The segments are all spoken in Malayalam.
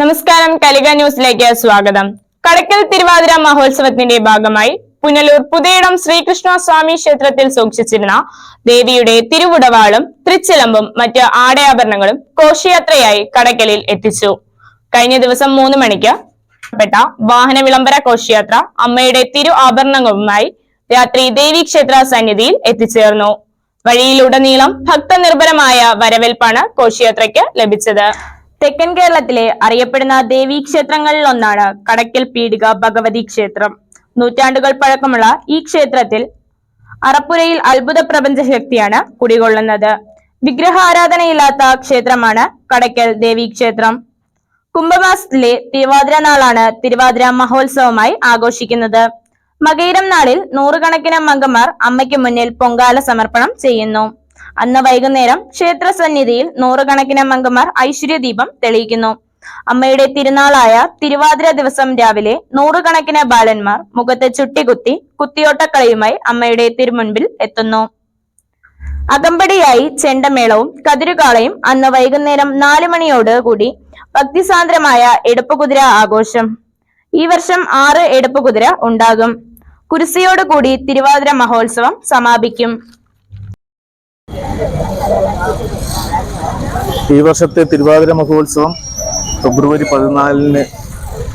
നമസ്കാരം കലിക ന്യൂസിലേക്ക് സ്വാഗതം. കടക്കൽ തിരുവാതിര മഹോത്സവത്തിന്റെ ഭാഗമായി പുനലൂർ പുതയിടം ശ്രീകൃഷ്ണ സ്വാമി ക്ഷേത്രത്തിൽ സൂക്ഷിച്ചിരുന്ന ദേവിയുടെ തിരുവുടവാളും തൃച്ചിലമ്പും മറ്റ് ആടയാഭരണങ്ങളും കോശയാത്രയായി കടക്കലിൽ എത്തിച്ചു. കഴിഞ്ഞ ദിവസം മൂന്ന് മണിക്ക് പ്പെട്ട വാഹന വിളംബര കോശയാത്ര അമ്മയുടെ തിരു ആഭരണങ്ങളുമായി രാത്രി ദേവീക്ഷേത്ര സന്നിധിയിൽ എത്തിച്ചേർന്നു. വഴിയിലുടനീളം ഭക്തനിർഭരമായ വരവേൽപ്പാണ് കോശയാത്രയ്ക്ക് ലഭിച്ചത്. തെക്കൻ കേരളത്തിലെ അറിയപ്പെടുന്ന ദേവീക്ഷേത്രങ്ങളിൽ ഒന്നാണ് കടക്കൽ പീടിക ഭഗവതി ക്ഷേത്രം. നൂറ്റാണ്ടുകൾ പഴക്കമുള്ള ഈ ക്ഷേത്രത്തിൽ അറപ്പുരയിൽ അത്ഭുത പ്രപഞ്ച ശക്തിയാണ് കുടികൊള്ളുന്നത്. വിഗ്രഹാരാധനയില്ലാത്ത ക്ഷേത്രമാണ് കടക്കൽ ദേവീക്ഷേത്രം കുംഭമാസത്തിലെ തിരുവാതിര നാളാണ് തിരുവാതിര മഹോത്സവമായി ആഘോഷിക്കുന്നത്. മകയിരം നാളിൽ നൂറുകണക്കിന് മംഗമാർ അമ്മയ്ക്ക് മുന്നിൽ പൊങ്കാല സമർപ്പണം ചെയ്യുന്നു. അന്ന് വൈകുന്നേരം ക്ഷേത്ര സന്നിധിയിൽ നൂറുകണക്കിന് മംഗമാർ ഐശ്വര്യദീപം തെളിയിക്കുന്നു. അമ്മയുടെ തിരുനാളായ തിരുവാതിര ദിവസം രാവിലെ നൂറുകണക്കിന് ബാലന്മാർ മുഖത്ത് ചുട്ടികുത്തി കുത്തിയോട്ടക്കളിയുമായി അമ്മയുടെ തിരുമുൻപിൽ എത്തുന്നു. അകമ്പടിയായി ചെണ്ടമേളവും കതിരുകാളയും അന്ന് വൈകുന്നേരം നാലു മണിയോട് കൂടി ഭക്തിസാന്ദ്രമായ എടുപ്പുകുതിര ആഘോഷം. ഈ വർഷം ആറ് എടുപ്പുകുതിര ഉണ്ടാകും. കുരിശിയോടുകൂടി തിരുവാതിര മഹോത്സവം സമാപിക്കും. ഈ വർഷത്തെ തിരുവാതിര മഹോത്സവം ഫെബ്രുവരി പതിനാലിന്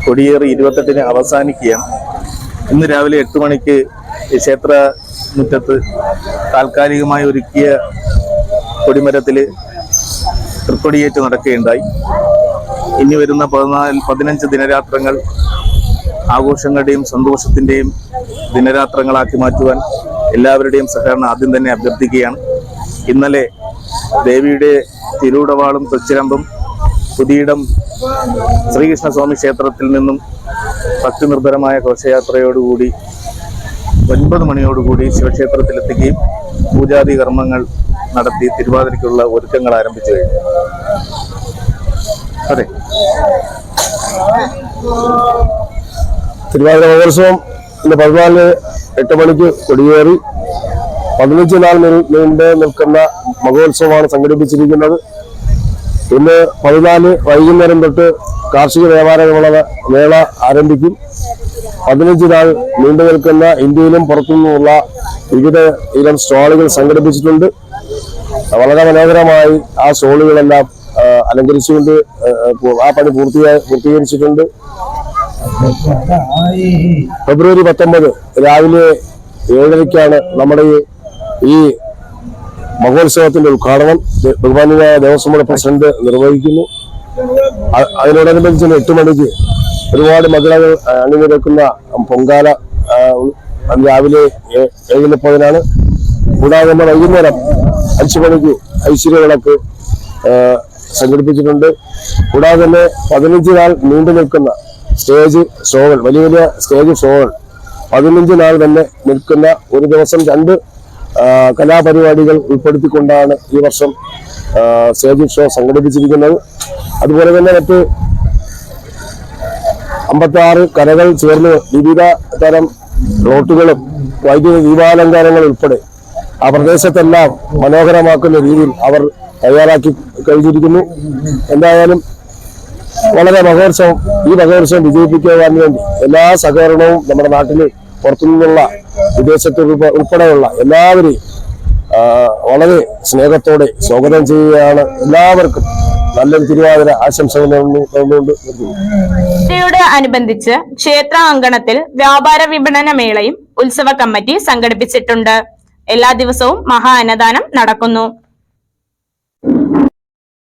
കൊടിയേറി ഇരുപത്തെട്ടിന് അവസാനിക്കുകയാണ്. ഇന്ന് രാവിലെ എട്ട് മണിക്ക് ക്ഷേത്ര മുറ്റത്ത് താൽക്കാലികമായി ഒരുക്കിയ കൊടിമരത്തിൽ തൃക്കൊടിയേറ്റ് നടക്കുകയുണ്ടായി. ഇനി വരുന്ന പതിനാല് പതിനഞ്ച് ദിനരാത്രങ്ങൾ ആഘോഷങ്ങളുടെയും സന്തോഷത്തിന്റെയും ദിനരാത്രങ്ങളാക്കി മാറ്റുവാൻ എല്ലാവരുടെയും സഹകരണം ആദ്യം തന്നെ അഭ്യർത്ഥിക്കുകയാണ്. ഇന്നലെ ദേവിയുടെ തിരുവിടവാളും തൊച്ചിരമ്പും പുതിയിടം ശ്രീകൃഷ്ണസ്വാമി ക്ഷേത്രത്തിൽ നിന്നും ഭക്തി നിർഭരമായ ഘോഷയാത്രയോടുകൂടി ഒൻപത് മണിയോടുകൂടി ശിവക്ഷേത്രത്തിലെത്തുകയും പൂജാതി കർമ്മങ്ങൾ നടത്തി തിരുവാതിരയ്ക്കുള്ള ഒരുക്കങ്ങൾ ആരംഭിച്ചു കഴിഞ്ഞു. അതെ. തിരുവാതിര മഹോത്സവം ഇന്ന് പതിനാലിന് എട്ട് മണിക്ക് കൊടിയേറി. പതിനഞ്ച് നാൾ നീണ്ട് നിൽക്കുന്ന മഹോത്സവമാണ് സംഘടിപ്പിച്ചിരിക്കുന്നത്. ഇന്ന് പതിനാല് വൈകുന്നേരം തൊട്ട് കാർഷിക വ്യാപാര മേള ആരംഭിക്കും. പതിനഞ്ച് നാൾ നീണ്ടു നിൽക്കുന്ന ഇന്ത്യയിലും പുറത്തുനിന്നുമുള്ള വിവിധ ഇനം സ്റ്റാളുകൾ സംഘടിപ്പിച്ചിട്ടുണ്ട്. വളരെ മനോഹരമായി ആ സ്റ്റോളുകളെല്ലാം അലങ്കരിച്ചുകൊണ്ട് ആ പണി പൂർത്തിയായി പൂർത്തീകരിച്ചിട്ടുണ്ട്. ഫെബ്രുവരി പത്തൊമ്പത് രാവിലെ ഏഴരയ്ക്കാണ് നമ്മുടെ ഈ- ഈ മഹോത്സവത്തിന്റെ ഉദ്ഘാടനം ബഹുമാനിയായ ദേവസ്വം പ്രസിഡന്റ് നിർവഹിക്കുന്നു. അതിനോടനുബന്ധിച്ച് എട്ട് മണിക്ക് ഒരുപാട് മകളകൾ ആ, അണിനിരക്കുന്ന പൊങ്കാല രാവിലെ ഏഴ് മുപ്പതിനാണ് കൂടാതെ നമ്മൾ വൈകുന്നേരം അഞ്ചു മണിക്ക് ഐശ്വര്യ വിളക്ക് സംഘടിപ്പിച്ചിട്ടുണ്ട്. കൂടാതെ തന്നെ പതിനഞ്ച് നാൾ നീണ്ടു നിൽക്കുന്ന സ്റ്റേജ് ഷോകൾ വലിയ വലിയ സ്റ്റേജ് ഷോകൾ പതിനഞ്ച് നാൾ തന്നെ നിൽക്കുന്ന ഒരു ദിവസം രണ്ട് കലാപരിപാടികൾ ഉൾപ്പെടുത്തിക്കൊണ്ടാണ് ഈ വർഷം സ്റ്റേജിംഗ് ഷോ സംഘടിപ്പിച്ചിരിക്കുന്നത്. അതുപോലെ തന്നെ മറ്റ് അമ്പത്തി ആറ് കലകൾ ചേർന്ന് വിവിധ തരം റോട്ടുകളും വൈദ്യുത ദീപാലങ്കാരങ്ങൾ ഉൾപ്പെടെ ആ പ്രദേശത്തെല്ലാം മനോഹരമാക്കുന്ന രീതിയിൽ അവർ തയ്യാറാക്കി കഴിഞ്ഞിരിക്കുന്നു. എന്തായാലും വളരെ മഹോത്സവം ഈ മഹോത്സവം വിജയിപ്പിക്കുവാൻ വേണ്ടി എല്ലാ സഹകരണവും നമ്മുടെ നാട്ടിൽ പുറത്തുനിന്നുള്ള വിദേശത്ത് ഉൾപ്പെ- ഉൾപ്പെടെയുള്ള എല്ലാവരെയും വളരെ സ്നേഹത്തോടെ സ്വാഗതം ചെയ്യുകയാണ് എല്ലാവർക്കും നല്ലൊരു തിരുവാതിര ആശംസകൾ നേർന്നു- നേർന്നുകൊണ്ട് അനുബന്ധിച്ച് ക്ഷേത്ര അങ്കണത്തിൽ വ്യാപാര വിപണന മേളയും ഉത്സവ കമ്മിറ്റി സംഘടിപ്പിച്ചിട്ടുണ്ട്. എല്ലാ ദിവസവും മഹാ അന്നദാനം നടക്കുന്നു.